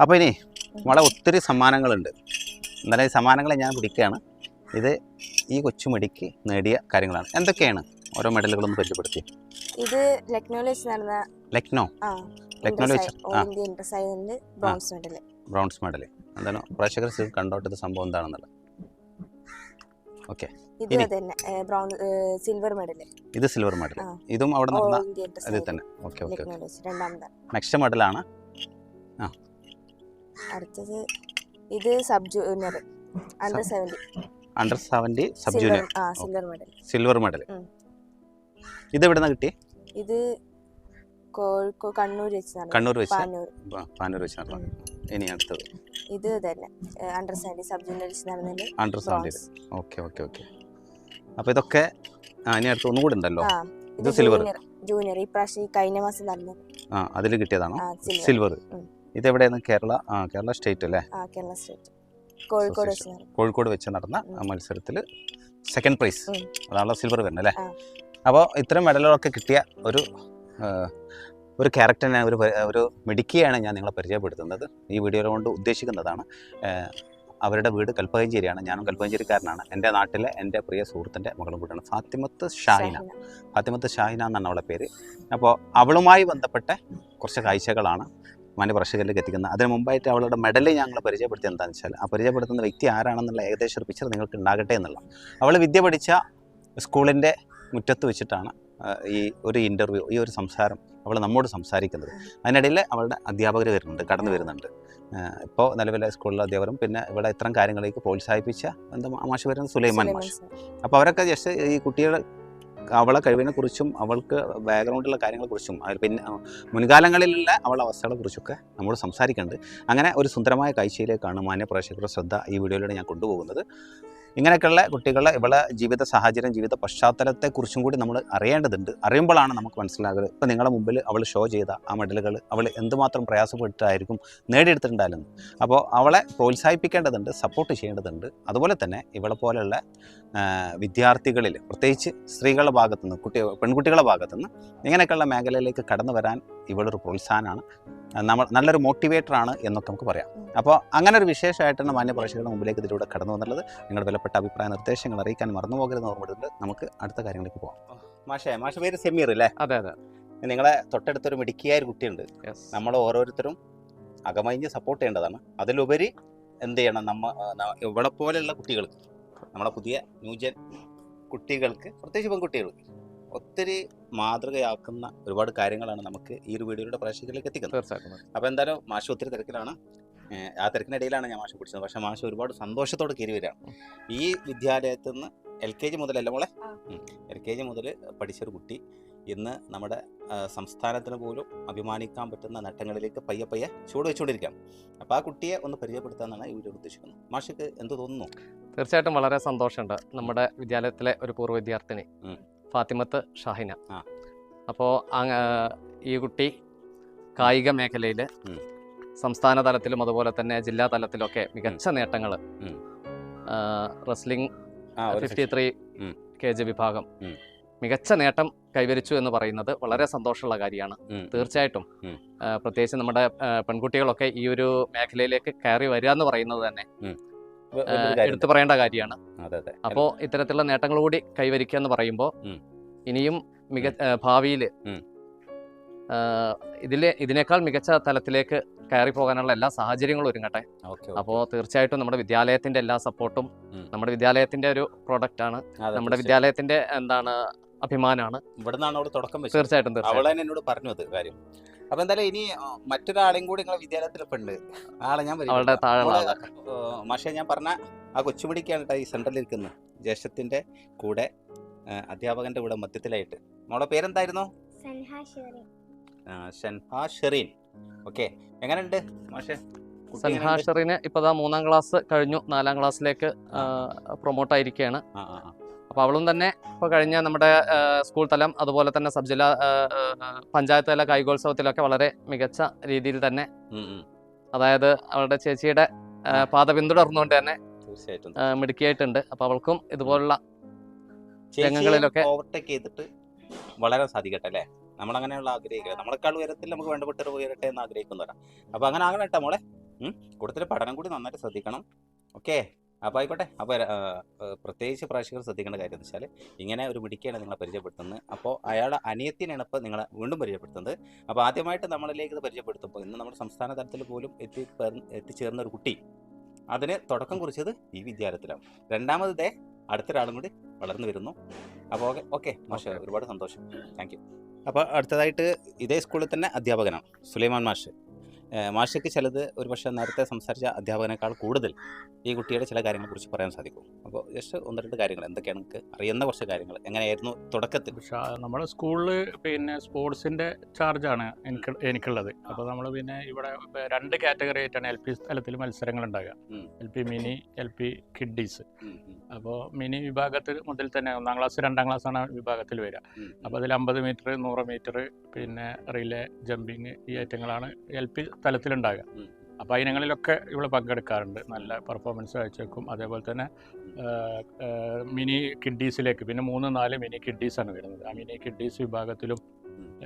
അപ്പോൾ ഇനി നമ്മളെ ഒത്തിരി സമ്മാനങ്ങളുണ്ട്. എന്നാലും ഈ സമ്മാനങ്ങളെ ഞാൻ പിടിക്കുകയാണ്. ഇത് ഈ കൊച്ചുമിടിക്ക് നേടിയ കാര്യങ്ങളാണ്. എന്തൊക്കെയാണ് ഓരോ മെഡലുകളും പരിചയപ്പെടുത്തി? ഇത് ലക്നോയിൽ വെച്ച് നടന്ന ലക്നോ? ആ ലക്നോയിൽ വെച്ച്. ആ. Bronze medal. Bronze medal. എന്താണ് പ്രേക്ഷകർ കണ്ടോട്ട് ഇത് സംഭവം എന്താണെന്നുള്ളത്. ഓക്കെ. സിൽവർ മെഡൽ ഇത് സിൽവർ മെഡൽ ഇതും അവിടെ നടന്ന ഇതിൽ തന്നെ. ഓക്കെ ഓക്കെ നെക്സ്റ്റ് മെഡലാണ്. അടുത്തത് ഇത് sub junior under seventy under seventy sub junior ആ സിൽവർ മെഡൽ സിൽവർ മെഡൽ. ഇത് എവിടെ നിന്ന് കിട്ടി ഇത് കോഴിക്കോ കണ്ണൂർ വെച്ച് കണ്ണൂർ വെച്ച്? പാനൂർ. വെച്ച് ഇനി അടുത്തത്. ഇത് തന്നെ അണ്ടർ സെവന്റി സബ് ജൂനിയർ വെച്ച് നടന്നതിൽ under seventy okay okay okay അപ്പോൾ ഇതൊക്കെ ആ ഇനി അടുത്ത് ഒന്നും കൂടെ ഉണ്ടല്ലോ. ഇത് സിൽവർ. ജൂനിയർ ഈ പ്രാവശ്യം കഴിഞ്ഞ മാസം നടന്നത്. ആ അതിൽ കിട്ടിയതാണോ? സിൽവർ. ഇതെവിടെയാണ്? കേരള ആ കേരള സ്റ്റേറ്റ് അല്ലേ? കേരള സ്റ്റേറ്റ് കോഴിക്കോട് കോഴിക്കോട് വെച്ച് നടന്ന മത്സരത്തിൽ സെക്കൻഡ് പ്രൈസ്. അതാണല്ലോ സിൽവർ വരുന്നത് അല്ലേ? അപ്പോൾ ഇത്തരം മെഡലുകളൊക്കെ കിട്ടിയ ഒരു ഒരു ക്യാരക്ടറിനെ ഒരു ഒരു മിടുക്കിയാണ് ഞാൻ നിങ്ങളെ പരിചയപ്പെടുത്തുന്നത്. ഈ വീഡിയോ കൊണ്ട് ഉദ്ദേശിക്കുന്നതാണ് അവരുടെ വീട് കൽപ്പകഞ്ചേരിയാണ്. ഞാനും കൽപ്പകഞ്ചേരിക്കാരനാണ്. എന്റെ നാട്ടിലെ എന്റെ പ്രിയ സുഹൃത്തിന്റെ മകളും കൂടിയാണ് ഫാത്തിമത്ത് ഷാഹിന. ഷാഹിന. ഫാത്തിമത്ത് ഷാഹിന എന്നാണ് അവളുടെ പേര്. അപ്പോൾ അവളുമായി ബന്ധപ്പെട്ട കുറച്ച് കാഴ്ചകളാണ്. മാന്യ പ്രേക്ഷകരിലേക്ക് എത്തിക്കുന്നത് അതിന് മുമ്പായിട്ട് അവളുടെ മെഡൽ ഞങ്ങൾ പരിചയപ്പെടുത്തി എന്താണെന്ന് വെച്ചാൽ ആ പരിചയപ്പെടുത്തുന്ന വ്യക്തി ആരാണെന്നുള്ള ഏകദേശം ഒരു പിക്ചർ നിങ്ങൾക്ക് ഉണ്ടാകട്ടെ എന്നുള്ള. അവൾ വിദ്യ പഠിച്ച സ്കൂളിന്റെ മുറ്റത്ത് വെച്ചിട്ടാണ് ഈ ഒരു ഇന്റർവ്യൂ ഈ ഒരു സംസാരം അവൾ നമ്മോട് സംസാരിക്കുന്നത്. അതിനിടയിൽ അവളുടെ അധ്യാപകർ വരുന്നുണ്ട് കടന്നു വരുന്നുണ്ട്. ഇപ്പോൾ നിലവിലെ സ്കൂളിലെ അധ്യാപകരും പിന്നെ ഇവിടെ ഇത്തരം കാര്യങ്ങളിലേക്ക് പ്രോത്സാഹിപ്പിച്ച എന്താ മാഷ് വരുന്നത് സുലൈമാൻ സുലൈമാൻ മാഷ്. അപ്പോൾ അവരൊക്കെ ജസ്റ്റ് ഈ കുട്ടികളെ അവളെ കഴിവിനെ കുറിച്ചും അവൾക്ക് ബാക്ക്ഗ്രൗണ്ടിലുള്ള കാര്യങ്ങളെ കുറിച്ചും അതിൽ പിന്നെ മുൻകാലങ്ങളിലുള്ള അവളുടെ അവസ്ഥകളെ കുറിച്ചൊക്കെ നമ്മോട് സംസാരിക്കുന്നുണ്ട് അങ്ങനെ ഒരു സുന്ദരമായ കാഴ്ചയിലേക്കാണ് മാന്യ പ്രേക്ഷകരുടെ ശ്രദ്ധ ഈ വീഡിയോയിലൂടെ ഞാൻ കൊണ്ടുപോകുന്നത്. ഇങ്ങനെയൊക്കെയുള്ള കുട്ടികളെ ഇവളെ ജീവിത സാഹചര്യം ജീവിത പശ്ചാത്തലത്തെക്കുറിച്ചും കൂടി നമ്മൾ അറിയേണ്ടതുണ്ട്. അറിയുമ്പോഴാണ് നമുക്ക് മനസ്സിലാകുന്നത്. ഇപ്പം നിങ്ങളുടെ മുമ്പിൽ അവൾ ഷോ ചെയ്ത ആ മെഡലുകൾ അവൾ എന്തുമാത്രം പ്രയാസപ്പെട്ടിട്ടായിരിക്കും നേടിയെടുത്തിട്ടുണ്ടായിരുന്നു അപ്പോൾ അവളെ പ്രോത്സാഹിപ്പിക്കേണ്ടതുണ്ട് സപ്പോർട്ട് ചെയ്യേണ്ടതുണ്ട്. അതുപോലെ തന്നെ ഇവളെ പോലെയുള്ള വിദ്യാർത്ഥികളിൽ പ്രത്യേകിച്ച് സ്ത്രീകളുടെ ഭാഗത്തുനിന്ന് കുട്ടി പെൺകുട്ടികളുടെ ഭാഗത്തുനിന്ന് ഇങ്ങനെയൊക്കെയുള്ള മേഖലയിലേക്ക് കടന്നു വരാൻ ഇവളൊരു പ്രോത്സാഹനമാണ്. നമ്മൾ നല്ലൊരു മോട്ടിവേറ്ററാണ് എന്നൊക്കെ നമുക്ക് പറയാം. അപ്പോൾ അങ്ങനെ ഒരു വിശേഷമായിട്ടാണ് മാന്യ പ്രേക്ഷകരുടെ മുമ്പിലേക്ക് ഇതിലൂടെ കടന്നു വന്നുള്ളത്. നിങ്ങളുടെ വിലപ്പെട്ട അഭിപ്രായ നിർദ്ദേശങ്ങൾ അറിയിക്കാൻ മറന്നു പോകരുതെന്ന് ഓർമ്മയിട്ടുണ്ട് നമുക്ക് അടുത്ത കാര്യങ്ങളിലേക്ക് പോകാം മാഷേ മാഷ പേര് സെമീർ അല്ലേ? അതെ അതെ. നിങ്ങളെ തൊട്ടടുത്തൊരു മിടുക്കിയായ ഒരു കുട്ടിയുണ്ട്. നമ്മൾ ഓരോരുത്തരും അകമഴിഞ്ഞ് സപ്പോർട്ട് ചെയ്യേണ്ടതാണ്. അതിലുപരി എന്ത് ചെയ്യണം? നമ്മ ഇവിടെ ഇവളെ പോലെയുള്ള കുട്ടികൾക്ക് നമ്മളെ പുതിയ ന്യൂജൻ കുട്ടികൾക്ക് പ്രത്യേകിച്ച് പെൺകുട്ടികൾക്ക് ഒത്തിരി മാതൃകയാക്കുന്ന ഒരുപാട് കാര്യങ്ങളാണ് നമുക്ക് ഈ ഒരു വീഡിയോയുടെ പ്രേക്ഷകരിലേക്ക് എത്തിക്കുന്നത്. തീർച്ചയായിട്ടും അപ്പോൾ എന്തായാലും മാഷ് ഒത്തിരി തിരക്കിലാണ്. ആ തിരക്കിനിടയിലാണ് ഞാൻ മാഷ് പിടിച്ചത്. പക്ഷേ മാഷ് ഒരുപാട് സന്തോഷത്തോടെ കയറി വരികയാണ്. ഈ വിദ്യാലയത്തിൽ നിന്ന് എൽ കെ ജി മുതലല്ല മോളെ. എൽ കെ ജി മുതൽ പഠിച്ചൊരു കുട്ടി ഇന്ന് നമ്മുടെ സംസ്ഥാനത്തിന് പോലും അഭിമാനിക്കാൻ പറ്റുന്ന നേട്ടങ്ങളിലേക്ക് പയ്യെ പയ്യെ ചൂട് വെച്ചുകൊണ്ടിരിക്കാം അപ്പോൾ ആ കുട്ടിയെ ഒന്ന് പരിചയപ്പെടുത്താമെന്നാണ് ഈ വീഡിയോ ഉദ്ദേശിക്കുന്നത്. മാഷിക്ക് എന്ത് തോന്നുന്നു? തീർച്ചയായിട്ടും വളരെ സന്തോഷമുണ്ട് നമ്മുടെ വിദ്യാലയത്തിലെ ഒരു പൂർവ വിദ്യാർത്ഥിനി ഫാത്തിമത്ത് ഷാഹിന. അപ്പോൾ ഈ കുട്ടി കായിക മേഖലയിൽ സംസ്ഥാന തലത്തിലും അതുപോലെ തന്നെ ജില്ലാ തലത്തിലൊക്കെ മികച്ച നേട്ടങ്ങൾ wrestling fifty three K G വിഭാഗം മികച്ച നേട്ടം കൈവരിച്ചു എന്ന് പറയുന്നത് വളരെ സന്തോഷമുള്ള കാര്യമാണ്. തീർച്ചയായിട്ടും. പ്രത്യേകിച്ച് നമ്മുടെ പെൺകുട്ടികളൊക്കെ ഈ ഒരു മേഖലയിലേക്ക് കയറി വരിക എന്ന് പറയുന്നത് തന്നെ എടുത്തു പറയേണ്ട കാര്യമാണ്. അപ്പോൾ ഇത്തരത്തിലുള്ള നേട്ടങ്ങൾ കൂടി കൈവരിക്കുക എന്ന് പറയുമ്പോൾ ഇനിയും മിക ഭാവിയിൽ. ഇതിലെ ഇതിനേക്കാൾ മികച്ച തലത്തിലേക്ക് കയറി പോകാനുള്ള എല്ലാ സാഹചര്യങ്ങളും ഒരുങ്ങട്ടെ. അപ്പോ അപ്പോൾ തീർച്ചയായിട്ടും നമ്മുടെ വിദ്യാലയത്തിന്റെ എല്ലാ സപ്പോർട്ടും നമ്മുടെ വിദ്യാലയത്തിന്റെ ഒരു പ്രോഡക്റ്റ് ആണ് നമ്മുടെ വിദ്യാലയത്തിന്റെ എന്താണ് അഭിമാനമാണ് തീർച്ചയായിട്ടും എന്നോട് പറഞ്ഞു അത് കാര്യം. അപ്പൊ എന്തായാലും ഇനി മറ്റൊരാളെയും കൂടി നിങ്ങളെ വിദ്യാലയത്തിൽ ഇപ്പൊ ഉണ്ട് ആളെ ഞാൻ മാഷെ ഞാൻ പറഞ്ഞ ആ കൊച്ചുപിടിക്കാണ് ട്ടോ ഈ സെന്ററിൽ ഇരിക്കുന്നത്. ജ്യേഷ്ഠത്തിന്റെ കൂടെ അധ്യാപകന്റെ കൂടെ മധ്യത്തിലായിട്ട് മോളെ പേരെന്തായിരുന്നു? ആ, ഷൻഹാ ഷെറീൻ. ഓക്കെ എങ്ങനെയുണ്ട് മാഷെ? സൻഹാഷറിന് ഇപ്പതാ മൂന്നാം ക്ലാസ് കഴിഞ്ഞു. നാലാം ക്ലാസ്സിലേക്ക് പ്രൊമോട്ട് ആയിരിക്കുകയാണ്. അപ്പോൾ അവളും തന്നെ ഇപ്പോൾ കഴിഞ്ഞ നമ്മുടെ സ്കൂൾ തലം അതുപോലെ തന്നെ സബ് ജില്ലാ പഞ്ചായത്ത് തല കായികോത്സവത്തിലൊക്കെ വളരെ മികച്ച രീതിയിൽ തന്നെ. അതായത് അവളുടെ ചേച്ചിയുടെ പാത പിന്തുടർന്നുകൊണ്ട് തന്നെ മിടുക്കിയായിട്ടുണ്ട്. അപ്പൊ അവൾക്കും ഇതുപോലുള്ള രംഗങ്ങളിലൊക്കെ- ഓവർടേക്ക് ചെയ്തിട്ട് വളരാൻ സാധിക്കട്ടെ അല്ലേ? നമ്മൾ അങ്ങനെയുള്ള ആഗ്രഹിക്കുക നമ്മളെക്കാൾ ഉയരത്തിൽ നമുക്ക് വേണ്ടപ്പെട്ടവർ ഉയരട്ടെ എന്ന് ആഗ്രഹിക്കുന്നവരാ. അപ്പൊ അങ്ങനെ ആകണം കേട്ടോ മോളെ കൂടുതൽ പഠനം കൂടി നന്നായിട്ട് ശ്രദ്ധിക്കണം. ഓക്കെ? അപ്പോൾ ആയിക്കോട്ടെ. അപ്പോൾ പ്രത്യേകിച്ച് പ്രേക്ഷകർ ശ്രദ്ധിക്കേണ്ട കാര്യം എന്ന് വെച്ചാൽ ഇങ്ങനെ ഒരു മിടിക്കയാണ് നിങ്ങളെ പരിചയപ്പെടുത്തുന്നത്. അപ്പോൾ അയാളുടെ അനിയത്തിനാണ് ഇപ്പോൾ നിങ്ങളെ വീണ്ടും പരിചയപ്പെടുത്തുന്നത്. അപ്പോൾ ആദ്യമായിട്ട് നമ്മളിലേക്ക് ഇത് പരിചയപ്പെടുത്തുമ്പോൾ ഇന്ന് നമ്മുടെ സംസ്ഥാന തലത്തിൽ പോലും എത്തി എത്തിച്ചേർന്ന ഒരു കുട്ടി അതിന് തുടക്കം കുറിച്ചത് ഈ വിദ്യാലയത്തിലാണ്. രണ്ടാമത് ഇതേ അടുത്തൊരാളും കൂടി വളർന്നു വരുന്നു. അപ്പോൾ ഓക്കെ ഓക്കെ മാഷ് ഒരുപാട് സന്തോഷം. Thank you. അപ്പോൾ അടുത്തതായിട്ട് ഇതേ സ്കൂളിൽ തന്നെ അധ്യാപകനാണ് സുലൈമാൻ മാഷ്. മാഷയ്ക്ക് ചിലത് ഒരു പക്ഷേ നേരത്തെ സംസാരിച്ച അധ്യാപകനേക്കാൾ കൂടുതൽ ഈ കുട്ടിയുടെ ചില കാര്യങ്ങളെക്കുറിച്ച് പറയാൻ സാധിക്കും. അപ്പോൾ ജസ്റ്റ് ഒന്ന് രണ്ട് കാര്യങ്ങൾ എന്തൊക്കെയാണ് അറിയുന്ന കുറച്ച് കാര്യങ്ങൾ? എങ്ങനെയായിരുന്നു തുടക്കത്തിൽ? നമ്മുടെ സ്കൂളിൽ പിന്നെ സ്പോർട്സിന്റെ ചാർജാണ് എനിക്ക് എനിക്കുള്ളത്. അപ്പോൾ നമ്മൾ പിന്നെ ഇവിടെ രണ്ട് കാറ്റഗറി ആയിട്ടാണ് എൽ പി തലത്തിൽ മത്സരങ്ങൾ ഉണ്ടാകുക. L P mini L P kiddies. അപ്പോൾ മിനി വിഭാഗത്തിൽ മുതൽ തന്നെ ഒന്നാം ക്ലാസ് രണ്ടാം ക്ലാസ് ആണ് വിഭാഗത്തിൽ വരിക. അപ്പോൾ അതിൽ അമ്പത് മീറ്റർ നൂറ് മീറ്റർ പിന്നെ റിലേ ജമ്പിങ് ഈ ഐറ്റങ്ങളാണ് എൽ പി തലത്തിലുണ്ടാകുക. അപ്പോൾ ആ ഇനങ്ങളിലൊക്കെ ഇവിടെ പങ്കെടുക്കാറുണ്ട്. നല്ല പെർഫോമൻസ് കാഴ്ചവെക്കും. അതേപോലെ തന്നെ മിനി കിഡ്ഡീസിലേക്ക് പിന്നെ മൂന്ന് നാല് മിനി കിഡ്ഡീസാണ് വരുന്നത്. ആ മിനി കിഡ്ഡീസ് വിഭാഗത്തിലും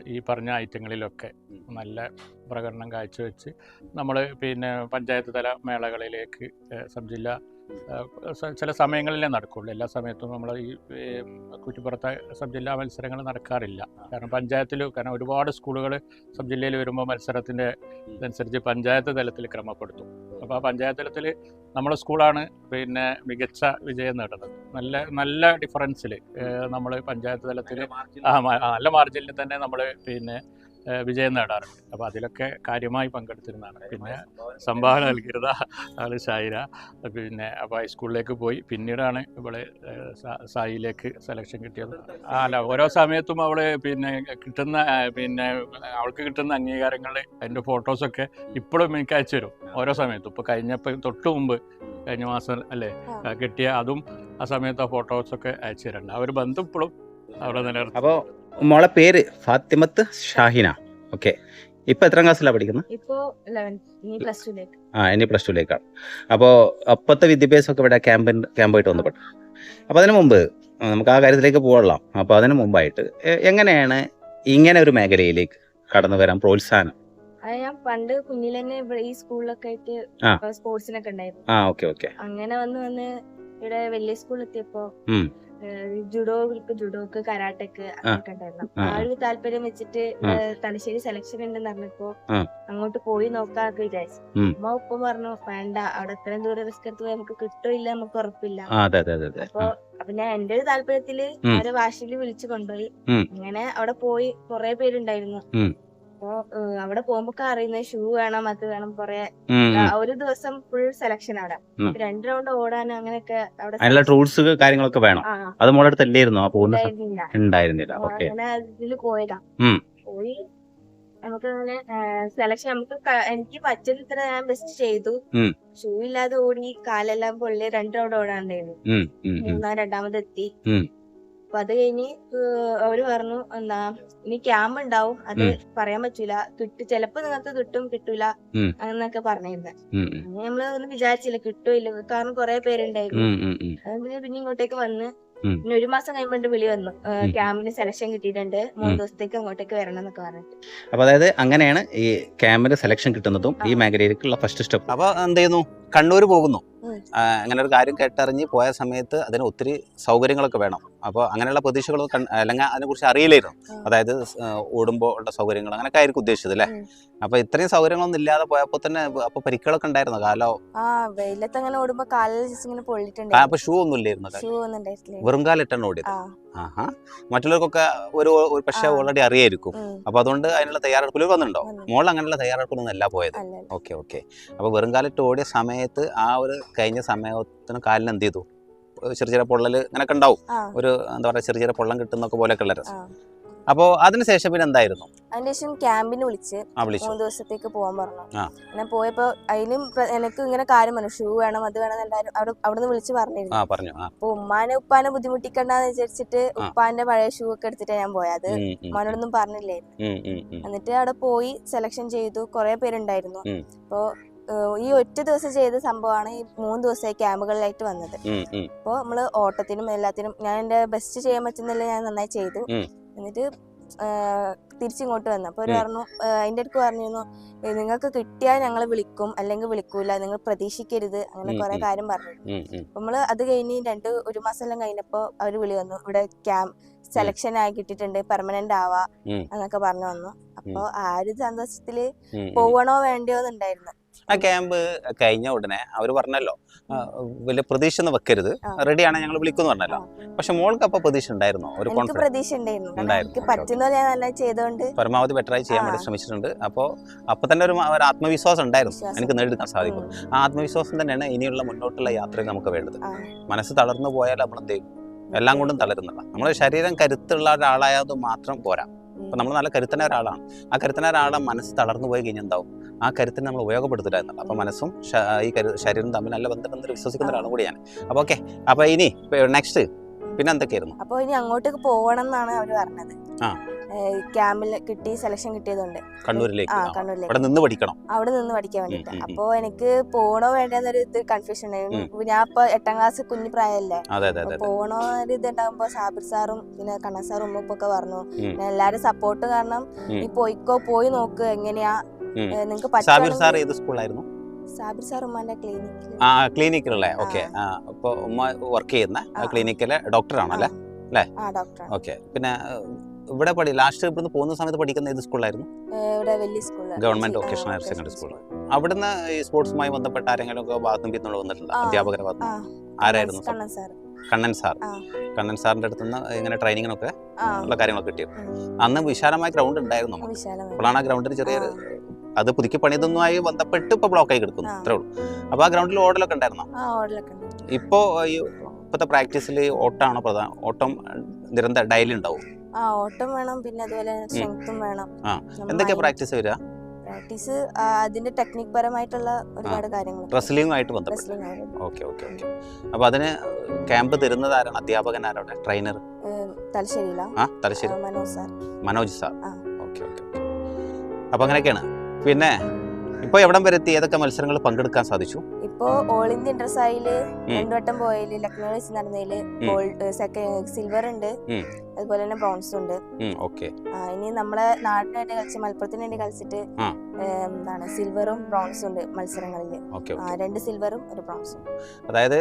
ഈ പറഞ്ഞ ഐറ്റങ്ങളിലൊക്കെ നല്ല പ്രകടനം കാഴ്ചവെച്ച് നമ്മൾ പിന്നെ പഞ്ചായത്ത് തല മേളകളിലേക്ക് സബ് ജില്ല ചില സമയങ്ങളിലേ നടക്കുള്ളൂ. എല്ലാ സമയത്തും നമ്മൾ ഈ കുറ്റിപ്പുറത്തെ സബ് ജില്ലാ മത്സരങ്ങൾ നടക്കാറില്ല. കാരണം പഞ്ചായത്തിൽ കാരണം ഒരുപാട് സ്കൂളുകൾ സബ് ജില്ലയിൽ വരുമ്പോൾ മത്സരത്തിന്റെ ഇതനുസരിച്ച് പഞ്ചായത്ത് തലത്തിൽ ക്രമപ്പെടുത്തും. അപ്പോൾ ആ പഞ്ചായത്ത് തലത്തിൽ നമ്മുടെ സ്കൂളാണ് പിന്നെ മികച്ച വിജയം നേടുന്നത്. നല്ല നല്ല ഡിഫറൻസിൽ നമ്മൾ പഞ്ചായത്ത് തലത്തിൽ ആ നല്ല മാർജിനിൽ തന്നെ നമ്മൾ പിന്നെ വിജയം നേടാറുണ്ട്. അപ്പോൾ അതിലൊക്കെ കാര്യമായി പങ്കെടുത്തിരുന്നതാണ്. പിന്നെ സംഭാവന നൽകിയിരുന്ന ആൾ ഷായിര പിന്നെ അപ്പോൾ ഹൈസ്കൂളിലേക്ക് പോയി. പിന്നീടാണ് ഇവൾ സായിലേക്ക് സെലക്ഷൻ കിട്ടിയത്. ആ, അല്ല ഓരോ സമയത്തും അവൾ പിന്നെ കിട്ടുന്ന പിന്നെ അവൾക്ക് കിട്ടുന്ന അംഗീകാരങ്ങൾ അതിന്റെ ഫോട്ടോസൊക്കെ ഇപ്പോഴും എനിക്ക് അയച്ചു തരും ഓരോ സമയത്തും. ഇപ്പോൾ കഴിഞ്ഞപ്പോൾ തൊട്ട് മുമ്പ് കഴിഞ്ഞ മാസം അല്ലേ കിട്ടിയ അതും ആ സമയത്ത് ആ ഫോട്ടോസൊക്കെ അയച്ചു തരുന്നുണ്ട് ആ ഒരു ബന്ധം ഇപ്പോഴും അവിടെ നിലനിർത്തും. അപ്പോൾ മോളെ പേര് ഫാത്തിമത്ത് ഷാഹിന. ഓക്കെ. ഇപ്പൊ എത്രാം ക്ലാസ്സിലാണ് പഠിക്കുന്നത്? ആ ഇനി പ്ലസ് ടുലേക്കാണ് അപ്പോൾ അപ്പത്തെ വിദ്യാഭ്യാസമൊക്കെ ഇവിടെ ക്യാമ്പിൻ ക്യാമ്പായിട്ട് വന്നപ്പെട്ടു അപ്പോൾ അതിനു മുമ്പ് നമുക്ക് ആ കാര്യത്തിലേക്ക് പോകலாம் അപ്പോൾ അതിനു മുമ്പായിട്ട് എങ്ങനെയാണ് ഇങ്ങനെ ഒരു മേഖലയിലേക്ക് കടന്നു വരാൻ പ്രോത്സാഹനം? ഞാൻ പണ്ട് കുഞ്ഞിൽ തന്നെ ഇവിടെ ഈ സ്കൂളിലൊക്കെ ആയിട്ട്. സ്പോർട്സിനൊക്കെ ഉണ്ടായിരുന്നു. അങ്ങനെ വന്ന് വന്ന് ഇവിടെ വലിയ സ്കൂളിൽ എത്തിയപ്പോ. ജുഡോക്ക് ജുഡോക്ക് കരാട്ടക്ക് അങ്ങനെയൊക്കെ ഉണ്ടായിരുന്നു ആ, ഒരു താല്പര്യം വെച്ചിട്ട് തലശ്ശേരി സെലക്ഷൻ ഉണ്ടെന്ന് പറഞ്ഞപ്പോ. അങ്ങോട്ട് പോയി നോക്കാന്നൊക്കെ വിചാരിച്ചു. അമ്മ ഉപ്പ പറഞ്ഞു വേണ്ട അവിടെ ഇത്രയും ദൂരം റിസ്ക് എടുത്ത് പോയി നമുക്ക് കിട്ടില്ല നമുക്ക് ഉറപ്പില്ല അപ്പൊ അപ്പൊ ഞാൻ എന്റെ ഒരു താല്പര്യത്തിൽ. അവരെ വാശിയിൽ വിളിച്ചു കൊണ്ടുപോയി. അങ്ങനെ അവിടെ പോയി കൊറേ പേരുണ്ടായിരുന്നു. അപ്പൊ അവിടെ പോകുമ്പോ അറിയുന്ന ഷൂ വേണം അത് വേണം കൊറേ. ഒരു ദിവസം ഫുൾ സെലക്ഷൻ അവിടെ. രണ്ട് റൗണ്ട് ഓടാൻ അങ്ങനെയൊക്കെ അവിടെ അതിനുള്ള ടൂൾസ് കാര്യങ്ങളൊക്കെ വേണം. അത് മോളെ അടുത്ത് അല്ലായിരുന്നു? ആ പോകുന്ന ഉണ്ടായിരുന്നില്ല. അങ്ങനെ ഇതിൽ പോയതാ. പോയി നമുക്ക് അങ്ങനെ സെലക്ഷൻ നമുക്ക് എനിക്ക് പറ്റുന്ന ഇത്ര ഞാൻ ബെസ്റ്റ് ചെയ്തു. ഷൂ ഇല്ലാതെ ഓടി കാലെല്ലാം പൊള്ളി രണ്ട് റൗണ്ട് ഓടാണ്ടായിരുന്നു. മൂന്നാം രണ്ടാമതെത്തി ഉം. അപ്പൊ അത് കഴിഞ്ഞ് അവർ പറഞ്ഞു എന്താ ഇനി ക്യാമ്പ് ഉണ്ടാവും. അത് പറയാൻ പറ്റൂല. കിട്ടും ചിലപ്പോ നിങ്ങൾക്ക് കിട്ടും കിട്ടൂല. എന്നൊക്കെ പറഞ്ഞിരുന്നെ. നമ്മൾ ഒന്നും വിചാരിച്ചില്ല കിട്ടൂല കാരണം കൊറേ പേരുണ്ടായിരുന്നു പിന്നെ പിന്നെ ഇങ്ങോട്ടേക്ക് വന്ന് പിന്നെ ഒരു മാസം കഴിയുമ്പോൾ വിളി വന്നു. ക്യാമ്പിന് സെലക്ഷൻ കിട്ടിയിട്ടുണ്ട്. മൂന്ന്. ദിവസത്തേക്ക് അങ്ങോട്ടേക്ക് വരണം എന്നൊക്കെ പറഞ്ഞിട്ട്. അപ്പൊ അതായത് അങ്ങനെയാണ് ഈ ക്യാമ്പിന് സെലക്ഷൻ കിട്ടുന്നതും ഈ. മേഖലയിലേക്കുള്ള ഫസ്റ്റ് സ്റ്റെപ്പ് അപ്പൊ എന്ത് ചെയ്യുന്നു കണ്ണൂർ പോകുന്നു. അങ്ങനെ ഒരു കാര്യം കേട്ടറിഞ്ഞ് പോയ സമയത്ത് അതിന് ഒത്തിരി സൗകര്യങ്ങളൊക്കെ വേണം. അപ്പോൾ അങ്ങനെയുള്ള പ്രതീക്ഷകൾ അല്ലെങ്കിൽ അതിനെക്കുറിച്ച് അറിയില്ലായിരുന്നു. അതായത് ഓടുമ്പോൾ ഉള്ള സൗകര്യങ്ങൾ അങ്ങനെയൊക്കെ ആയിരിക്കും ഉദ്ദേശിച്ചത് അല്ലേ? അപ്പൊ ഇത്രയും സൗകര്യങ്ങളൊന്നും ഇല്ലാതെ പോയപ്പോൾ തന്നെ അപ്പൊ പരിക്കുകളൊക്കെ ഉണ്ടായിരുന്നു കാലോ? വെയിലത്ത് അങ്ങനെ ഓടുമ്പോ കാലിൽ ഇങ്ങനെ പൊള്ളിട്ടുണ്ട് ഷൂ ഒന്നും ഇല്ലായിരുന്നു വെറും കാലിട്ടാണ് ഓടിയത്. ആഹാ. മറ്റുള്ളവർക്കൊക്കെ ഒരു ഒരു പക്ഷേ ഓൾറെഡി അറിയായിരിക്കും. അപ്പൊ അതുകൊണ്ട് അതിനുള്ള തയ്യാറെടുപ്പിൽ വന്നിട്ടുണ്ടോ വന്നു. മോൾ അങ്ങനെയുള്ള തയ്യാറെടുപ്പിലൊന്നും അല്ല പോയത്. Okay okay. അപ്പൊ വെറും കാലിട്ട് ഓടിയ സമയത്ത് ആ ഒരു കഴിഞ്ഞ സമയത്തിന് കാലിന് എന്ത് ചെയ്തു? ചെറിയ ചെറിയ പൊള്ളൽ അങ്ങനെയൊക്കെ ഉണ്ടാവും ഒരു എന്താ പറയുക ചെറിയ ചെറിയ പൊള്ളം കിട്ടുന്നൊക്കെ പോലെയൊക്കെ ഉള്ള രസം അപ്പോൾ അതിനുശേഷം പിന്നെ എന്തായിരുന്നു? അതിന്റെ ശേഷം ക്യാമ്പിന് വിളിച്ച് മൂന്ന് ദിവസത്തേക്ക് പോകാൻ പറഞ്ഞു. ഞാൻ പോയപ്പോ അതിലും എനിക്ക് ഇങ്ങനെ കാര്യം പറഞ്ഞു. ഷൂ വേണം അത് വേണം എല്ലാരും അവിടെ അവിടെ നിന്ന് വിളിച്ച് പറഞ്ഞിരുന്നു. അപ്പൊ ഉമ്മാനെ ഉപ്പാനെ ബുദ്ധിമുട്ടിക്കണ്ടെന്ന് വിചാരിച്ചിട്ട്. ഉപ്പാന്റെ പഴയ ഷൂ ഒക്കെ എടുത്തിട്ടാണ് ഞാൻ പോയത് ഉമ്മാനോടൊന്നും പറഞ്ഞില്ലായിരുന്നു. എന്നിട്ട് അവിടെ പോയി സെലക്ഷൻ ചെയ്തു. കുറെ പേരുണ്ടായിരുന്നു. അപ്പോ ഈ ഒറ്റ ദിവസം ചെയ്ത സംഭവമാണ് ഈ മൂന്ന് ദിവസമായി ക്യാമ്പുകളിലായിട്ട് വന്നത്. അപ്പോൾ നമ്മൾ ഓട്ടത്തിനും എല്ലാത്തിനും ഞാൻ എന്റെ ബെസ്റ്റ് ചെയ്യാൻ പറ്റുന്നില്ല ഞാൻ നന്നായി ചെയ്തു. എന്നിട്ട് തിരിച്ചിങ്ങോട്ട് വന്നു. അപ്പൊ ഒരു പറഞ്ഞു അതിന്റെ അടുക്ക് പറഞ്ഞിരുന്നു "ഏഹ് നിങ്ങൾക്ക് കിട്ടിയാൽ ഞങ്ങൾ വിളിക്കും അല്ലെങ്കിൽ വിളിക്കൂല നിങ്ങൾ പ്രതീക്ഷിക്കരുത് അങ്ങനെ കുറെ കാര്യം പറഞ്ഞു. നമ്മൾ അത് കഴിഞ്ഞ് രണ്ട് ഒരു മാസം എല്ലാം കഴിഞ്ഞപ്പോ അവർ വിളി വന്നു. ഇവിടെ ക്യാമ്പ് സെലക്ഷൻ ആയി കിട്ടിയിട്ടുണ്ട് പെർമനന്റ് ആവാ എന്നൊക്കെ പറഞ്ഞു വന്നു. അപ്പൊ ആ ഒരു സന്തോഷത്തിൽ. പോവണോ വേണ്ടയോ എന്നുണ്ടായിരുന്നു. ആ ക്യാമ്പ് കഴിഞ്ഞ ഉടനെ അവർ പറഞ്ഞല്ലോ വലിയ പ്രതീക്ഷ ഒന്നും വെക്കരുത്. റെഡിയാണ് ഞങ്ങൾ വിളിക്കുന്നു പറഞ്ഞല്ലോ. പക്ഷെ മോൾക്ക് അപ്പൊ പ്രതീക്ഷ ഉണ്ടായിരുന്നോ ഒരു പ്രതീക്ഷ ഉണ്ടായിരുന്നു. പരമാവധി ബെറ്ററായി ചെയ്യാൻ വേണ്ടി ശ്രമിച്ചിട്ടുണ്ട്. അപ്പോൾ അപ്പൊ തന്നെ ഒരു ആത്മവിശ്വാസം ഉണ്ടായിരുന്നു. എനിക്ക് നേടിയെടുക്കാൻ സാധിക്കും. ആ ആത്മവിശ്വാസം തന്നെയാണ് ഇനിയുള്ള മുന്നോട്ടുള്ള യാത്രയിൽ നമുക്ക് വേണ്ടത്. മനസ്സ് തളർന്നു പോയാൽ നമ്മൾ എന്ത് ചെയ്യും? എല്ലാം കൊണ്ടും തളരുന്നില്ല നമ്മുടെ ശരീരം കരുത്തുള്ള ഒരാളായത് മാത്രം പോരാ. അപ്പൊ നമ്മൾ നല്ല കരുത്തന ഒരാളാണ്. ആ കരുത്തന ഒരാളെ മനസ്സ് തളർന്നു പോയി കഴിഞ്ഞാൽ എന്താവും? ആ കരുത്തിനെ നമ്മൾ ഉപയോഗപ്പെടുത്തില്ല അപ്പോൾ അപ്പൊ മനസ്സും ഈ കരു ശരീരം തമ്മിൽ നല്ല ബന്ധം വിശ്വസിക്കുന്ന. ഒരാളും കൂടിയാണ്. അപ്പോൾ ഓക്കെ അപ്പോൾ ഇനി നെക്സ്റ്റ് പിന്നെ എന്തൊക്കെയായിരുന്നു? അപ്പോൾ ഇനി അങ്ങോട്ടേക്ക് പോകണം എന്നാണ് അവർ പറഞ്ഞത്. ആ. ക്യാമ്പിൽ കിട്ടി സെലക്ഷൻ കിട്ടിയതുകൊണ്ട്. കണ്ണൂരിലേക്ക് ആ. കണ്ണൂരിലേക്ക്. ഇവിടെ നിന്ന് പഠിക്കണം. അവിടെ നിന്ന് പഠിക്കാൻ വേണ്ടിട്ട്. അപ്പൊ എനിക്ക് പോണോ വേണ്ടെന്നൊരു ഇത് കൺഫ്യൂഷൻ ഉണ്ടായിരുന്നു ഞാൻ ഇപ്പൊ എട്ടാം ക്ലാസ് കുഞ്ഞു പ്രായമല്ലേ പോണോ ഇത് ഉണ്ടാകുമ്പോ സാബിർ സാറും പിന്നെ കണ്ണൻ സാറും ഉമ്മപ്പൊക്കെ പറഞ്ഞു. എല്ലാരും സപ്പോർട്ട് കാരണം ഈ നീ പോയിക്കോ പോയി നോക്ക് എങ്ങനെയാ ഉം. നിങ്ങക്ക് സാബിർ സാർ ഏത് സ്കൂളായിരുന്നു സാബിർ സാർ ഉമ്മാന്റെ ക്ലിനിക്കിൽ ആ ക്ലിനിക്കിലല്ലേ ഓക്കെ അപ്പോൾ ഉമ്മ വർക്ക് ചെയ്യുന്ന ക്ലിനിക്കിലെ ഡോക്ടറാണല്ലേ ഡോക്ടറാണ് ഓക്കെ പിന്നെ ഇവിടെ പഠി ലാസ്റ്റ് ഇവിടുന്ന് പോകുന്ന സമയത്ത് പഠിക്കുന്ന ഏത് സ്കൂളായിരുന്നു government vocational higher secondary school അവിടുന്ന് ഈ സ്പോർട്സുമായി ബന്ധപ്പെട്ട ആരെങ്കിലും ഒക്കെ ഭാഗത്തും പിന്നുള്ള വന്നിട്ടുണ്ട്? ആ. അധ്യാപകരുടെ ഭാഗത്ത്? ആരായിരുന്നു? കണ്ണൻ സാർ. കണ്ണൻ സാറിന്റെ അടുത്ത് നിന്ന് ഇങ്ങനെ ട്രെയിനിങ്ങിനൊക്കെ ഉള്ള കാര്യങ്ങളൊക്കെ കിട്ടിയത് അന്ന് വിശാലമായ ഗ്രൗണ്ട് ഉണ്ടായിരുന്നു നമുക്ക്. അപ്പോഴാണ് ആ ഗ്രൗണ്ടിന് ചെറിയൊരു ആ. അത് പുതുക്കി പണിയതൊന്നുമായി ബന്ധപ്പെട്ട് ഇപ്പൊ ബ്ലോക്കായി കിടക്കുന്നു. അത്രേ ഉള്ളൂ. അപ്പൊ ആ ഗ്രൗണ്ടിൽ ഓടലൊക്കെ ഉണ്ടായിരുന്നോ? ഇപ്പോ ഈ ഇപ്പോഴത്തെ പ്രാക്ടീസിൽ ഓട്ടമാണോ പ്രധാനം ഓട്ടം നിരന്തരം ഡയലി ഉണ്ടാവും? ആ ഓട്ടം വേണം പിന്നെ അതുപോലെ സ്ട്രെങ്ത്തും വേണം. ആ. എന്തൊക്കെയാ പ്രാക്ടീസ് വരിക? പ്രാക്ടീസ് അതിന്റെ ടെക്നിക് പരമായിട്ടുള്ള ഒരുപാട് കാര്യങ്ങൾ റെസ്ലിംഗുമായിട്ട് ബന്ധപ്പെട്ട്. Okay okay okay. അപ്പോൾ അതിന് ക്യാമ്പ് തരുന്നത് ആരാണ്? അധ്യാപകൻ ആരാണ്? ട്രെയിനർ തലശ്ശേരിയിലാണ് ആ Thalassery. Manoj sir. Manoj sir. Okay okay അപ്പോൾ അപ്പൊ അങ്ങനെയൊക്കെയാണ്. പിന്നെ ഇപ്പൊ എവിടം വരെ എത്തി? ഏതൊക്കെ മത്സരങ്ങൾ പങ്കെടുക്കാൻ സാധിച്ചു? ഇപ്പോ ഓൾ ഇന്ത്യ ഇന്റർസായിൽ രണ്ടുവട്ടം രണ്ടു വട്ടം പോയതിൽ ലക്നൗ വെച്ച് നടന്നതിൽ സെക്കൻഡ് സിൽവർ ഉണ്ട്. അതുപോലെ തന്നെ ബ്രോൺസും ഉണ്ട്. ഓക്കെ. ഇനി നമ്മളെ നാടിന് വേണ്ടി കളിച്ച് മലപ്പുറത്തിന് വേണ്ടി കളിച്ചിട്ട് എന്താണ് സിൽവറും ബ്രോൺസും ഉണ്ട് മത്സരങ്ങളിൽ രണ്ട് സിൽവറും ഒരു ബ്രോൺസും അതായത്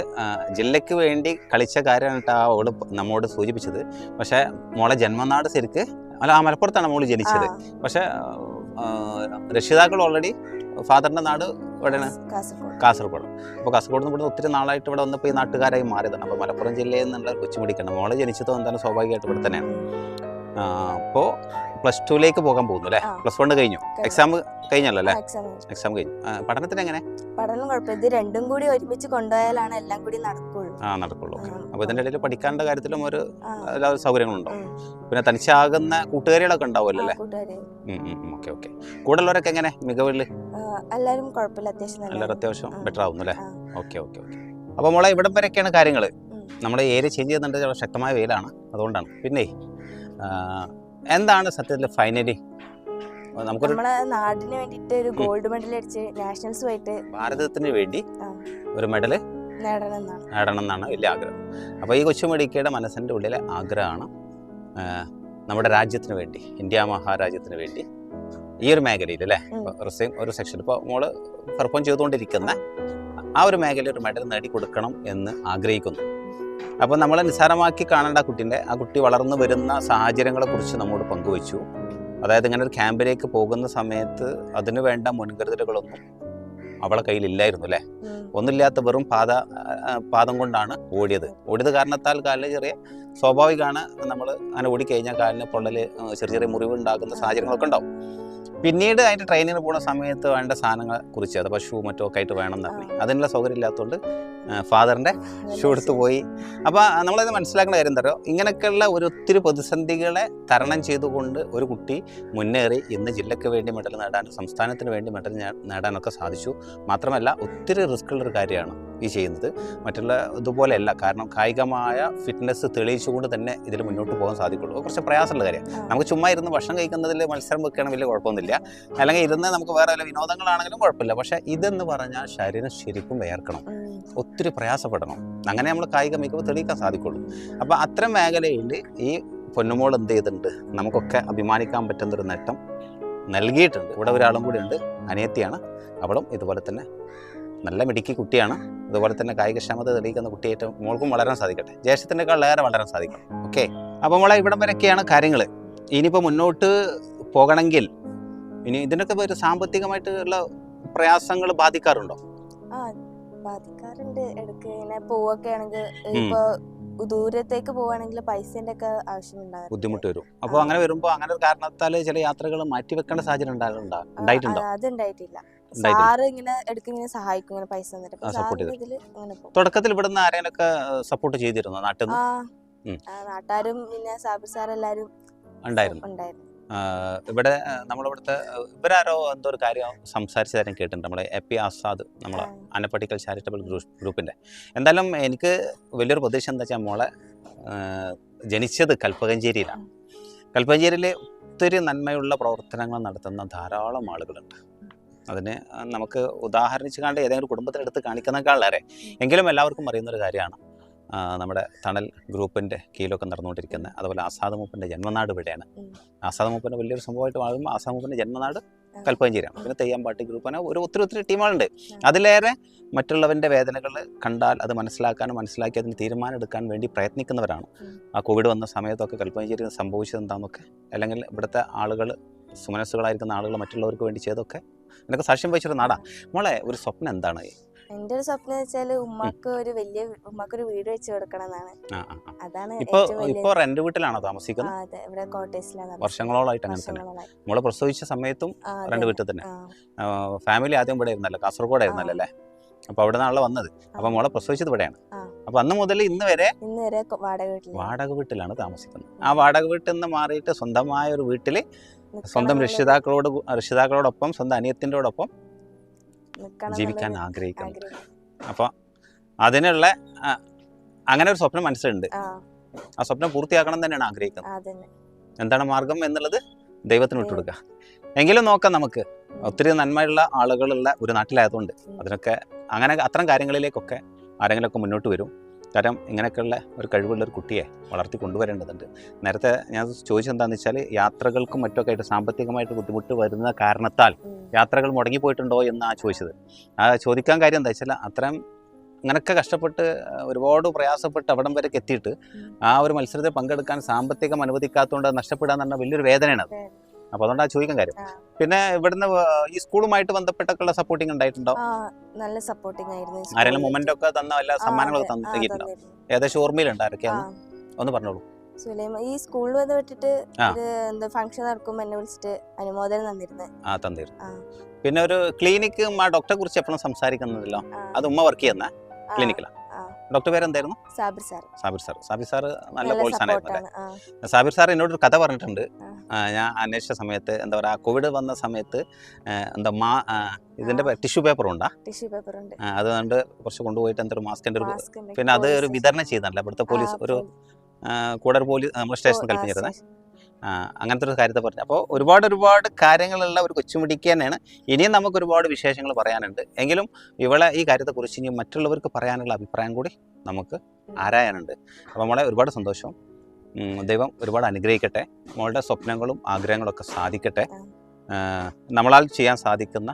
ജില്ലയ്ക്ക് വേണ്ടി കളിച്ച കാര്യമാണ് ആ ഓൾ നമ്മോട് സൂചിപ്പിച്ചത്. പക്ഷെ മോളെ ജന്മനാട് ശരിക്ക് അല്ല ആ മലപ്പുറത്താണ് മോൾ ജനിച്ചത്. പക്ഷെ രക്ഷിതാക്കൾ ഓൾറെഡി ഫാദറിന്റെ നാട് എവിടെയാണ്? കാസർഗോഡ്. കാസർഗോഡ്. അപ്പോൾ കാസർഗോഡ് നിന്ന് ഇവിടെ ഒത്തിരി നാളായിട്ട് ഇവിടെ വന്നപ്പോൾ ഈ നാട്ടുകാരായി മാറിയതാണ്. അപ്പോൾ മലപ്പുറം ജില്ലയിൽ നിന്നുള്ള കൊച്ചുപിടിക്കണം മോളെ ജനിച്ചതോ എന്താണ് സ്വാഭാവികമായിട്ട് ഇവിടെ തന്നെയാണ്. അപ്പോൾ പ്ലസ് ടുവിലേക്ക് പോകാൻ പോകുന്നു അല്ലേ. പ്ലസ് വൺ കഴിഞ്ഞു. എക്സാം കഴിഞ്ഞല്ലോ അല്ലേ? എക്സാം കഴിഞ്ഞു. പഠനത്തിന് എങ്ങനെ? പഠനം കുഴപ്പമില്ല. ഇത് രണ്ടും കൂടി ഒരുമിച്ച് കൊണ്ടുപോയാലാണ് എല്ലാം കൂടി നടക്കുള്ളൂ. ആ നടക്കുള്ളൂ. അപ്പൊ ഇതിന്റെ അപ്പോൾ ഇതിന്റെ ഇടയിൽ പഠിക്കാനുള്ള കാര്യത്തിലും ഒരു എല്ലാ സൗകര്യങ്ങളുണ്ടോ. പിന്നെ തനിച്ചാകുന്ന കൂട്ടുകാരികളൊക്കെ ഉണ്ടാവുമല്ലോ അല്ലേ? Okay okay. കൂടെ ഉള്ളവരൊക്കെ എങ്ങനെ മികവിൽ എല്ലാവരും കുഴപ്പമില്ല. അത്യാവശ്യം എല്ലാവരും അത്യാവശ്യം ബെറ്റർ ആവുന്നു അല്ലേ. Okay okay okay. അപ്പോൾ മോളെ ഇവിടം വരെയൊക്കെയാണ് കാര്യങ്ങൾ നമ്മുടെ ഏരിയ ചേഞ്ച് ചെയ്യുന്നുണ്ട്. ശക്തമായ വെയിലാണ്. അതുകൊണ്ടാണ്. പിന്നെ എന്താണ് സത്യത്തിൽ ഫൈനലി നമുക്കൊരു നാടിന് ഒരു ഗോൾഡ് മെഡൽ അടിച്ച് നാഷണൽസുമായിട്ട് ഭാരതത്തിന് വേണ്ടി ഒരു മെഡൽ നേടണം എന്നാണ് വലിയ ആഗ്രഹം. അപ്പോൾ ഈ കൊച്ചുമെടിക്കയുടെ മനസ്സിന്റെ ഉള്ളിലെ ആഗ്രഹമാണ് നമ്മുടെ രാജ്യത്തിന് വേണ്ടി ഇന്ത്യ മഹാരാജ്യത്തിന് വേണ്ടി ഈ ഒരു മേഖലയിൽ അല്ലേ. റിസൈം ഒരു സെക്ഷൻ ഇപ്പോൾ മോൾ പെർഫോം ചെയ്തുകൊണ്ടിരിക്കുന്ന ആ ഒരു മേഖലയിൽ ഒരു മെഡൽ നേടി കൊടുക്കണം എന്ന് ആഗ്രഹിക്കുന്നു. അപ്പോൾ നമ്മൾ നിസ്സാരമാക്കി കാണേണ്ട ആ കുട്ടീന്റെ ആ കുട്ടി വളർന്നു വരുന്ന സാഹചര്യങ്ങളെക്കുറിച്ച് നമ്മോട് പങ്കുവച്ചു. അതായത് ഇങ്ങനെ ഒരു ക്യാമ്പിലേക്ക് പോകുന്ന സമയത്ത് അതിനു വേണ്ട മുൻകരുതലുകളൊന്നും അവളെ കയ്യിലില്ലായിരുന്നു അല്ലേ. ഒന്നുമില്ലാത്ത വെറും പാത പാദം കൊണ്ടാണ് ഓടിയത്. ഓടിയത് കാരണത്താൽ കാലിന് ചെറിയ സ്വാഭാവികമാണ് നമ്മൾ അങ്ങനെ ഓടിക്കഴിഞ്ഞാൽ കാലിന് പൊള്ളൽ ചെറിയ ചെറിയ മുറിവ് ഉണ്ടാകുന്ന സാഹചര്യങ്ങളൊക്കെ ഉണ്ടാവും. പിന്നീട് അതിന്റെ ട്രെയിനിന് പോകുന്ന സമയത്ത് വേണ്ട സാധനങ്ങളെ കുറിച്ച് അത് പശു മറ്റോ ഒക്കെ ആയിട്ട് വേണം എന്ന് പറഞ്ഞു. അതിനുള്ള സൗകര്യം ഇല്ലാത്തതുകൊണ്ട് ഫാദറിന്റെ ഷൂ എടുത്ത് പോയി. അപ്പോൾ നമ്മളത് മനസ്സിലാക്കേണ്ട കാര്യം തരോ ഇങ്ങനെയൊക്കെയുള്ള ഒരു ഒത്തിരി പ്രതിസന്ധികളെ തരണം ചെയ്തുകൊണ്ട് ഒരു കുട്ടി മുന്നേറി ഇന്ന് ജില്ലയ്ക്ക് വേണ്ടി മെഡൽ നേടാൻ സംസ്ഥാനത്തിന് വേണ്ടി മെഡൽ നേടാനൊക്കെ സാധിച്ചു. മാത്രമല്ല ഒത്തിരി റിസ്ക് ഉള്ളൊരു കാര്യമാണ് ഈ ചെയ്യുന്നത്. മറ്റുള്ള ഇതുപോലെയല്ല. കാരണം കായികമായ ഫിറ്റ്നസ് തെളിയിച്ചുകൊണ്ട് തന്നെ ഇതിൽ മുന്നോട്ട് പോകാൻ സാധിക്കുള്ളൂ. കുറച്ച് പ്രയാസമുള്ള കാര്യമാണ്. നമുക്ക് ചുമ്മാ ഇരുന്ന് ഭക്ഷണം കഴിക്കുന്നതിൽ മത്സരം വെക്കുകയാണെങ്കിൽ വലിയ കുഴപ്പമൊന്നുമില്ല. അല്ലെങ്കിൽ ഇരുന്ന് നമുക്ക് വേറെ വല്ല വിനോദങ്ങളാണെങ്കിലും കുഴപ്പമില്ല. പക്ഷേ ഇതെന്ന് പറഞ്ഞാൽ ശരീരം ശരിക്കും വേർക്കണം. ഒത്തിരി പ്രയാസപ്പെടണം. അങ്ങനെ നമ്മൾ കായിക മികവ് തെളിയിക്കാൻ സാധിക്കുള്ളൂ. അപ്പോൾ അത്തരം മേഖലയിൽ ഈ പൊന്നുമോൾ എന്ത് ചെയ്തിട്ടുണ്ട്? നമുക്കൊക്കെ അഭിമാനിക്കാൻ പറ്റുന്നൊരു നേട്ടം നൽകിയിട്ടുണ്ട്. ഇവിടെ ഒരാളും കൂടി ഉണ്ട് അനിയത്തിയാണ്. അവളും ഇതുപോലെ തന്നെ നല്ല മിടുക്കി കുട്ടിയാണ്. അതുപോലെ തന്നെ കായികക്ഷമത തെളിയിക്കുന്ന കുട്ടിയായിട്ട് മോൾക്കും വളരാൻ സാധിക്കട്ടെ. ജ്യേഷ്ഠത്തിനേക്കാൾ ഏറെ വളരാൻ സാധിക്കും. ഓക്കെ? അപ്പോൾ മോളെ ഇവിടം വരെയൊക്കെയാണ് കാര്യങ്ങൾ ഇനിയിപ്പോൾ മുന്നോട്ട് പോകണമെങ്കിൽ ഇനി ഇതിനൊക്കെ ഒരു സാമ്പത്തികമായിട്ടുള്ള പ്രയാസങ്ങൾ ബാധിക്കാറുണ്ടോ? ബാധിക്കാറുണ്ട് ഇടയ്ക്ക് ഇങ്ങനെ പോവൊക്കെ ആണെങ്കിൽ ഇപ്പൊ ദൂരത്തേക്ക് പോവാണെങ്കിൽ പൈസന്റെ ഒക്കെ ആവശ്യമുണ്ടാകും ബുദ്ധിമുട്ട് വരും. അപ്പൊ അങ്ങനെ വരുമ്പോ അങ്ങനെ ഒരു കാരണത്താൽ ചില യാത്രകൾ മാറ്റി വെക്കേണ്ട സാഹചര്യം ഉണ്ടായിട്ടുണ്ടോ? അത് ഉണ്ടായിട്ടില്ല ഉണ്ടായിട്ടില്ല. സാറ് ഇങ്ങനെ ഇടയ്ക്ക് ഇങ്ങനെ സഹായിക്കും ഇങ്ങനെ പൈസ തന്നിട്ട്. തുടക്കത്തിൽ ഇവിടുന്ന് ആരെയൊക്കെ സപ്പോർട്ട് ചെയ്തിരുന്നു നാട്ടിൽ നാട്ടുകാരും പിന്നെ സാബിർ സാർ എല്ലാരും ഉണ്ടായിരുന്നു. ഉണ്ടായിരുന്നു. ഇവിടെ നമ്മളിവിടുത്തെ ഇവരാരോ എന്തോ ഒരു കാര്യം സംസാരിച്ച കാര്യം കേട്ടിട്ടുണ്ട്. നമ്മളെ എ പി ആസാദ് നമ്മളെ. അനപ്പട്ടിക്കൽ ചാരിറ്റബിൾ ഗ്രൂപ്പിന്റെ എന്തായാലും എനിക്ക് വലിയൊരു പ്രതീക്ഷ എന്താ വെച്ചാൽ മോളെ ജനിച്ചത് കൽപ്പകഞ്ചേരിയിലാണ് കൽപ്പകഞ്ചേരിയിൽ ഒത്തിരി നന്മയുള്ള പ്രവർത്തനങ്ങൾ നടത്തുന്ന ധാരാളം ആളുകളുണ്ട്. അതിന് നമുക്ക് ഉദാഹരണിച്ച് കണ്ട് ഏതെങ്കിലും കുടുംബത്തിനെടുത്ത് കാണിക്കുന്നേക്കാളേറെ എങ്കിലും എല്ലാവർക്കും അറിയുന്നൊരു കാര്യമാണ്. നമ്മുടെ തണൽ ഗ്രൂപ്പിന്റെ കീഴിലൊക്കെ നടന്നുകൊണ്ടിരിക്കുന്ന അതുപോലെ ആസാദ് മൂപ്പന്റെ ജന്മനാട് ഇവിടെയാണ്. ആസാദ് മൂപ്പന്റെ വലിയൊരു സംഭവമായിട്ട് മാറുമ്പോൾ ആസാദ് മൂപ്പന്റെ ജന്മനാട്. കൽപ്പഞ്ചേരിയാണ്. പിന്നെ തെയ്യാമ്പാട്ടി ഗ്രൂപ്പ് അങ്ങനെ ഒരു ഒത്തിരി ഒത്തിരി ടീമുകളുണ്ട്. അതിലേറെ മറ്റുള്ളവന്റെ വേദനകൾ കണ്ടാൽ അത് മനസ്സിലാക്കാനും മനസ്സിലാക്കി അതിന് തീരുമാനം എടുക്കാൻ വേണ്ടി പ്രയത്നിക്കുന്നവരാണ്. ആ കോവിഡ് വന്ന സമയത്തൊക്കെ കൽപ്പഞ്ചേരി സംഭവിച്ചത് എന്താണെന്നൊക്കെ അല്ലെങ്കിൽ ഇവിടുത്തെ ആളുകൾ സുമനസ്സുകളായിരിക്കുന്ന ആളുകൾ മറ്റുള്ളവർക്ക് വേണ്ടി ചെയ്തൊക്കെ എന്നൊക്കെ സാക്ഷ്യം വഹിച്ചൊരു നാടാണ് മോളെ ഒരു സ്വപ്നം എന്താണ്? എന്റെ ഒരു സ്വപ്നം വെച്ചാൽ ഉമ്മാക്ക് ഒരു വലിയ ഉമ്മാക്ക് ഒരു വീട് വെച്ച് കൊടുക്കണം എന്നാണ്. അതാണ് ഇപ്പോ റെന്റ് വീട്ടിലാണോ താമസിക്കുന്നത്? അതെ. ഇവിടെ കോട്ടേഴ്സിലാണ് വർഷങ്ങളോളായിട്ട് അങ്ങനെ തന്നെ. പ്രസവിച്ച സമയത്തും രണ്ട് വീട്ടിൽ തന്നെ. ഫാമിലി ആദ്യം ഇവിടെ ആയിരുന്നല്ലോ. കാസർഗോഡ് ആയിരുന്നല്ലോ അല്ലേ? അപ്പോൾ അവിടെ നിന്നാണല്ലോ വന്നത്. അപ്പൊ മോളെ പ്രസവിച്ചത് ഇവിടെയാണ്. അപ്പൊ അന്ന് മുതൽ ഇന്ന് വരെ ഇന്ന് വരെ വാടക വീട്ടിൽ. വാടക വീട്ടിലാണ് താമസിക്കുന്നത്. ആ വാടക വീട്ടിൽ നിന്ന് മാറിയിട്ട് സ്വന്തമായ ഒരു വീട്ടിൽ സ്വന്തം രക്ഷിതാക്കളോട് രക്ഷിതാക്കളോടൊപ്പം സ്വന്തം അനിയത്തിന്റെ നിക്കണം ജീവിക്കാൻ ആഗ്രഹിക്കുന്നത് ആഗ്രഹിക്കുന്നു അപ്പോൾ അതിനുള്ള അങ്ങനെ ഒരു സ്വപ്നം മനസ്സിലുണ്ട്. ആ. സ്വപ്നം പൂർത്തിയാക്കണം തന്നെയാണ് ആഗ്രഹിക്കുന്നത്. എന്താണ് മാർഗം എന്നുള്ളത് ദൈവത്തിന് വിട്ടുകൊടുക്കുക. എങ്കിലും നോക്കാം നമുക്ക്. ഒത്തിരി നന്മയുള്ള ആളുകളുള്ള ഒരു നാട്ടിലായതുകൊണ്ട്. അതിനൊക്കെ അങ്ങനെ അത്തരം കാര്യങ്ങളിലേക്കൊക്കെ ആരെങ്കിലുമൊക്കെ മുന്നോട്ട് വരും. കാരണം ഇങ്ങനെയൊക്കെയുള്ള ഒരു കഴിവുള്ള ഒരു കുട്ടിയെ വളർത്തി കൊണ്ടുവരേണ്ടതുണ്ട്. നേരത്തെ ഞാൻ ചോദിച്ചെന്താണെന്ന് വെച്ചാൽ യാത്രകൾക്കും മറ്റൊക്കെ ആയിട്ട് സാമ്പത്തികമായിട്ട് ബുദ്ധിമുട്ട് വരുന്ന കാരണത്താൽ. യാത്രകൾ മുടങ്ങിപ്പോയിട്ടുണ്ടോ എന്നാ ചോദിച്ചത്. ആ ചോദിക്കാൻ കാര്യം എന്താ വെച്ചാൽ അത്രയും അങ്ങനെയൊക്കെ കഷ്ടപ്പെട്ട് ഒരുപാട് പ്രയാസപ്പെട്ട് അവിടം വരെ എത്തിയിട്ട് ആ ഒരു മത്സരത്തിൽ പങ്കെടുക്കാൻ സാമ്പത്തികം അനുവദിക്കാത്തതുകൊണ്ട് നഷ്ടപ്പെടുക നഷ്ടപ്പെടാന്ന് പറഞ്ഞാൽ വലിയൊരു വേദനയാണ് അത്. അപ്പൊ അതുകൊണ്ട് ആ ചോദിക്കാൻ കാര്യം. പിന്നെ ഇവിടുന്ന് ഈ സ്കൂളുമായിട്ട് ബന്ധപ്പെട്ടൊക്കെയുള്ള സപ്പോർട്ടിങ് ഉണ്ടായിട്ടുണ്ടോ? നല്ല സപ്പോർട്ടിങ് ആയിരുന്നു ആരെങ്കിലും. മൊമെന്റ് ഒക്കെ തന്ന വല്ല സമ്മാനങ്ങളൊക്കെ തന്നിട്ടുണ്ടോ. ഏകദേശം ഓർമ്മയിലുണ്ട് ആരൊക്കെയാണ് ഒന്ന് പറഞ്ഞോളൂ. സുലൈമ ഈ സ്കൂളിൽ വന്ന് വിട്ടിട്ട്. ഒരു എന്താ ഫംഗ്ഷൻ നടക്കുമ്പോൾ എന്നെ വിളിച്ചിട്ട് അനുമോദനം തന്നിരുന്നത് ആ തന്നിരുന്നു. പിന്നെ ഒരു ക്ലിനിക്ക് ആ ഡോക്ടറെ കുറിച്ച് എപ്പോഴും സംസാരിക്കുന്നതല്ലോ? അത് ഉമ്മ വർക്ക് ചെയ്യുന്ന ക്ലിനിക്കിലാ ക്ലിനിക്കിലാണ്. ഡോക്ടർ പേരെന്തായിരുന്നു? Sabir sir Sabir sir Sabir sir നല്ല പ്രോത്സാഹനമായിരുന്നു സാബിർ സാർ എന്നോടൊരു കഥ പറഞ്ഞിട്ടുണ്ട്. ഞാൻ അന്വേഷിച്ച സമയത്ത് എന്താ പറയുക കോവിഡ് വന്ന സമയത്ത് എന്താ മാ ഇതിന്റെ ടിഷ്യൂ പേപ്പർ ഉണ്ടാ? ടിഷ്യൂ പേപ്പർ ഉണ്ട്. അതുകൊണ്ട് കുറച്ച് കൊണ്ടുപോയിട്ട് എന്തൊരു മാസ്കിന്റെ ഒരു പിന്നെ അത് ഒരു വിതരണം ചെയ്തല്ല ഇവിടുത്തെ പോലീസ് ഒരു കൂടർ പോലീസ് നമ്മുടെ സ്റ്റേഷൻ കൽപ്പിച്ചിരുന്നത് അങ്ങനത്തെ ഒരു കാര്യത്തെ പറഞ്ഞു അപ്പോൾ ഒരുപാട് ഒരുപാട് കാര്യങ്ങളുള്ള ഒരു കൊച്ചുമിടിക്ക് തന്നെയാണ്. ഇനിയും നമുക്ക് ഒരുപാട് വിശേഷങ്ങൾ പറയാനുണ്ട്. എങ്കിലും ഇവളെ ഈ കാര്യത്തെക്കുറിച്ച് ഇനി മറ്റുള്ളവർക്ക് പറയാനുള്ള അഭിപ്രായം കൂടി നമുക്ക് ആരായാനുണ്ട്. അപ്പോൾ നമ്മളെ ഒരുപാട് സന്തോഷം. ദൈവം ഒരുപാട് അനുഗ്രഹിക്കട്ടെ. മോളുടെ സ്വപ്നങ്ങളും ആഗ്രഹങ്ങളും ഒക്കെ സാധിക്കട്ടെ. നമ്മളാൽ ചെയ്യാൻ സാധിക്കുന്ന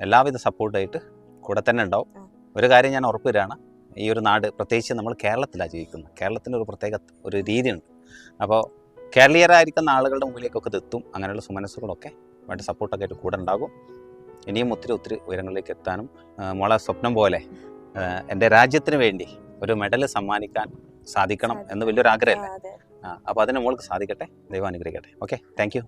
എല്ലാവിധ സപ്പോർട്ടായിട്ട് കൂടെ തന്നെ ഉണ്ടാവും. ഒരു കാര്യം ഞാൻ ഉറപ്പ് തരാണ്. ഈ ഒരു നാട് പ്രത്യേകിച്ച് നമ്മൾ കേരളത്തിലാണ് ജീവിക്കുന്നത്. കേരളത്തിന്റെ ഒരു പ്രത്യേക ഒരു രീതിയുണ്ട്. അപ്പോൾ കേരളീയരായിരിക്കുന്ന ആളുകളുടെ മുമ്പിലേക്കൊക്കെ ഇതെത്തും എത്തും. അങ്ങനെയുള്ള സുമനസ്സുകളൊക്കെ വേണ്ട സപ്പോർട്ടൊക്കെ ആയിട്ട് കൂടെ ഉണ്ടാകും. ഇനിയും ഒത്തിരി ഒത്തിരി ഉയരങ്ങളിലേക്ക് എത്താനും മോളെ സ്വപ്നം പോലെ എന്റെ രാജ്യത്തിന് വേണ്ടി ഒരു മെഡൽ സമ്മാനിക്കാൻ സാധിക്കണം എന്ന് വലിയൊരു ആഗ്രഹമല്ലേ? അപ്പോൾ അതിന് മോൾക്ക് സാധിക്കട്ടെ? ദൈവം അനുഗ്രഹിക്കട്ടെ. Okay thank you